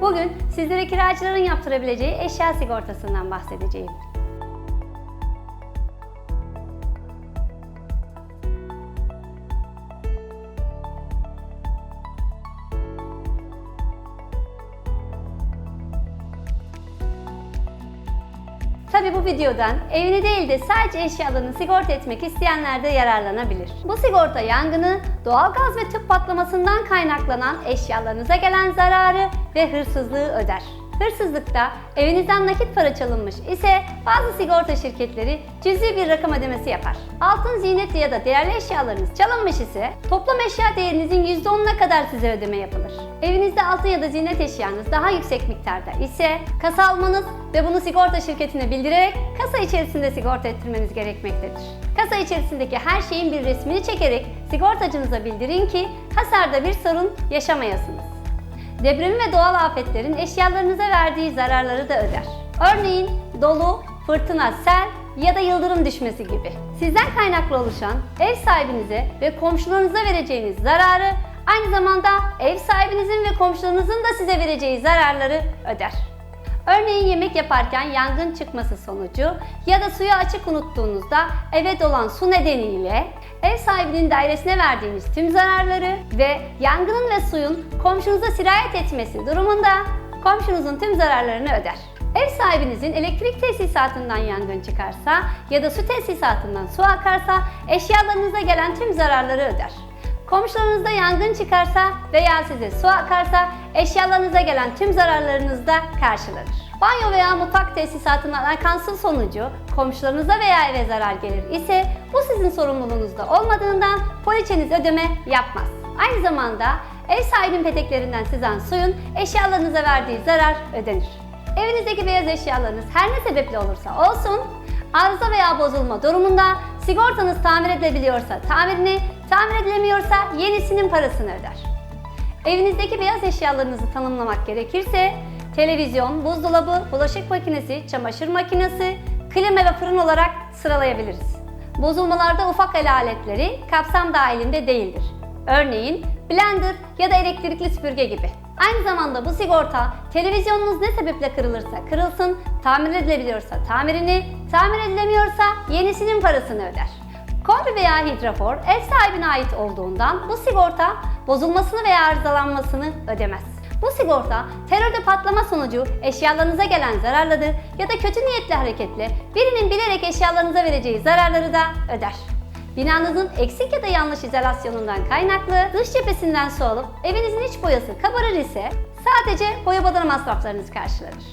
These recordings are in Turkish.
Bugün sizlere kiracıların yaptırabileceği eşya sigortasından bahsedeceğim. Tabi bu videodan evini değil de sadece eşyalarını sigorta etmek isteyenler de yararlanabilir. Bu sigorta yangını, doğalgaz ve tüp patlamasından kaynaklanan eşyalarınıza gelen zararı ve hırsızlığı öder. Hırsızlıkta evinizden nakit para çalınmış ise bazı sigorta şirketleri cüzi bir rakam ödemesi yapar. Altın, ziynet ya da değerli eşyalarınız çalınmış ise toplam eşya değerinizin %10'una kadar size ödeme yapılır. Evinizde altın ya da ziynet eşyanız daha yüksek miktarda ise kasa almanız ve bunu sigorta şirketine bildirerek kasa içerisinde sigorta ettirmeniz gerekmektedir. Kasa içerisindeki her şeyin bir resmini çekerek sigortacınıza bildirin ki hasarda bir sorun yaşamayasınız. Depremin ve doğal afetlerin eşyalarınıza verdiği zararları da öder. Örneğin dolu, fırtına, sel ya da yıldırım düşmesi gibi. Sizden kaynaklı oluşan ev sahibinize ve komşularınıza vereceğiniz zararı aynı zamanda ev sahibinizin ve komşularınızın da size vereceği zararları öder. Örneğin yemek yaparken yangın çıkması sonucu ya da suyu açık unuttuğunuzda eve dolan su nedeniyle ev sahibinin dairesine verdiğiniz tüm zararları ve yangının ve suyun komşunuza sirayet etmesi durumunda komşunuzun tüm zararlarını öder. Ev sahibinizin elektrik tesisatından yangın çıkarsa ya da su tesisatından su akarsa eşyalarınıza gelen tüm zararları öder. Komşularınızda yangın çıkarsa veya size su akarsa eşyalarınıza gelen tüm zararlarınız da karşılanır. Banyo veya mutfak tesisatından akan su sonucu komşularınıza veya eve zarar gelir ise bu sizin sorumluluğunuzda olmadığından poliçeniz ödeme yapmaz. Aynı zamanda ev sahibinin peteklerinden sızan suyun eşyalarınıza verdiği zarar ödenir. Evinizdeki beyaz eşyalarınız her ne sebeple olursa olsun arıza veya bozulma durumunda sigortanız tamir edilebiliyorsa tamirini, tamir edilemiyorsa yenisinin parasını öder. Evinizdeki beyaz eşyalarınızı tanımlamak gerekirse televizyon, buzdolabı, bulaşık makinesi, çamaşır makinesi, klima ve fırın olarak sıralayabiliriz. Bozulmalarda ufak el aletleri kapsam dahilinde değildir. Örneğin blender ya da elektrikli süpürge gibi. Aynı zamanda bu sigorta televizyonunuz ne sebeple kırılırsa kırılsın, tamir edilebiliyorsa tamirini, tamir edilemiyorsa yenisinin parasını öder. Kombi veya hidrofor ev sahibine ait olduğundan bu sigorta bozulmasını veya arızalanmasını ödemez. Bu sigorta terörde patlama sonucu eşyalarınıza gelen zararları ya da kötü niyetli hareketle birinin bilerek eşyalarınıza vereceği zararları da öder. Binanızın eksik ya da yanlış izolasyonundan kaynaklı dış cephesinden su alıp evinizin iç boyası kabarır ise sadece boya badana masraflarınız karşılanır.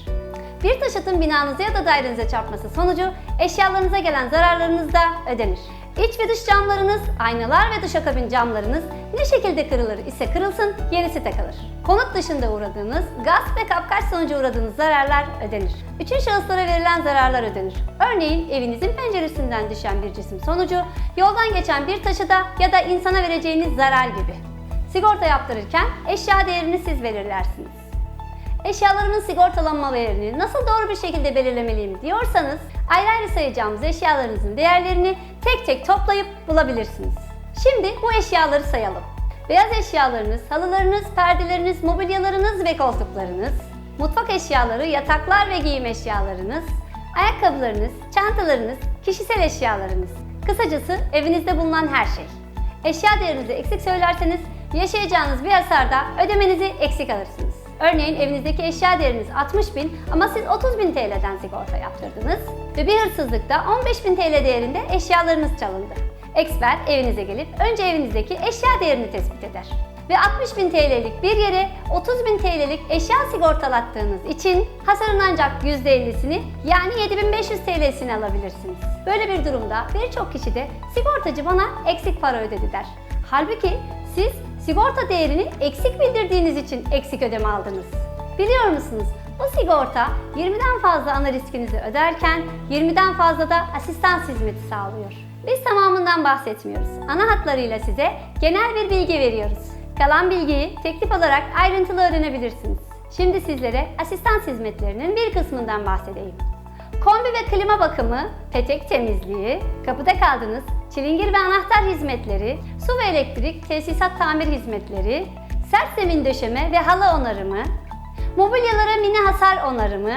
Bir taşıtın binanıza ya da dairenize çarpması sonucu eşyalarınıza gelen zararlarınız da ödenir. İç ve dış camlarınız, aynalar ve duşakabin camlarınız ne şekilde kırılır ise kırılsın, yenisi takılır. Konut dışında uğradığınız, gasp ve kapkaç sonucu uğradığınız zararlar ödenir. Üçüncü şahıslara verilen zararlar ödenir. Örneğin evinizin penceresinden düşen bir cisim sonucu, yoldan geçen bir taşıda ya da insana vereceğiniz zarar gibi. Sigorta yaptırırken eşya değerini siz belirlersiniz. Eşyalarımın sigortalanma değerini nasıl doğru bir şekilde belirlemeliyim diyorsanız ayrı ayrı sayacağımız eşyalarınızın değerlerini tek tek toplayıp bulabilirsiniz. Şimdi bu eşyaları sayalım. Beyaz eşyalarınız, halılarınız, perdeleriniz, mobilyalarınız ve koltuklarınız, mutfak eşyaları, yataklar ve giyim eşyalarınız, ayakkabılarınız, çantalarınız, kişisel eşyalarınız. Kısacası evinizde bulunan her şey. Eşya değerinizi eksik söylerseniz yaşayacağınız bir hasarda ödemenizi eksik alırsınız. Örneğin evinizdeki eşya değeriniz 60 bin ama siz 30 bin TL'den sigorta yaptırdınız ve bir hırsızlıkta 15 bin TL değerinde eşyalarınız çalındı. Expert evinize gelip önce evinizdeki eşya değerini tespit eder. Ve 60 bin TL'lik bir yere 30 bin TL'lik eşya sigortalattığınız için hasarın ancak %50'sini yani 7500 TL'sini alabilirsiniz. Böyle bir durumda birçok kişi de sigortacı bana eksik para ödedi der. Halbuki siz sigorta değerini eksik bildirdiğiniz için eksik ödeme aldınız. Biliyor musunuz? Bu sigorta 20'den fazla ana riskinizi öderken 20'den fazla da asistan hizmeti sağlıyor. Biz tamamından bahsetmiyoruz. Ana hatlarıyla size genel bir bilgi veriyoruz. Kalan bilgiyi teklif olarak ayrıntılı öğrenebilirsiniz. Şimdi sizlere asistan hizmetlerinin bir kısmından bahsedeyim. Kombi ve klima bakımı, petek temizliği, kapıda kaldınız, çilingir ve anahtar hizmetleri, su ve elektrik, tesisat tamir hizmetleri, sert zemin döşeme ve halı onarımı, mobilyalara mini hasar onarımı,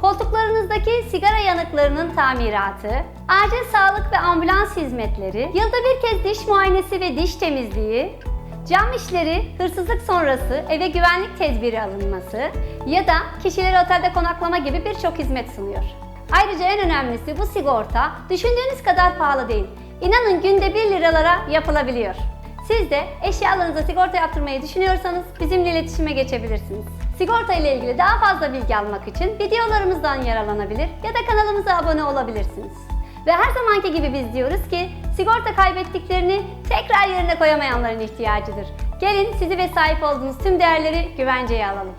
koltuklarınızdaki sigara yanıklarının tamiratı, acil sağlık ve ambulans hizmetleri, yılda bir kez diş muayenesi ve diş temizliği, cam işleri, hırsızlık sonrası eve güvenlik tedbiri alınması ya da kişilere otelde konaklama gibi birçok hizmet sunuyor. Ayrıca en önemlisi bu sigorta düşündüğünüz kadar pahalı değil. İnanın günde 1 liralara yapılabiliyor. Siz de eşyalarınıza sigorta yaptırmayı düşünüyorsanız bizimle iletişime geçebilirsiniz. Sigorta ile ilgili daha fazla bilgi almak için videolarımızdan yararlanabilir ya da kanalımıza abone olabilirsiniz. Ve her zamanki gibi biz diyoruz ki sigorta kaybettiklerini tekrar yerine koyamayanların ihtiyacıdır. Gelin sizi ve sahip olduğunuz tüm değerleri güvenceye alalım.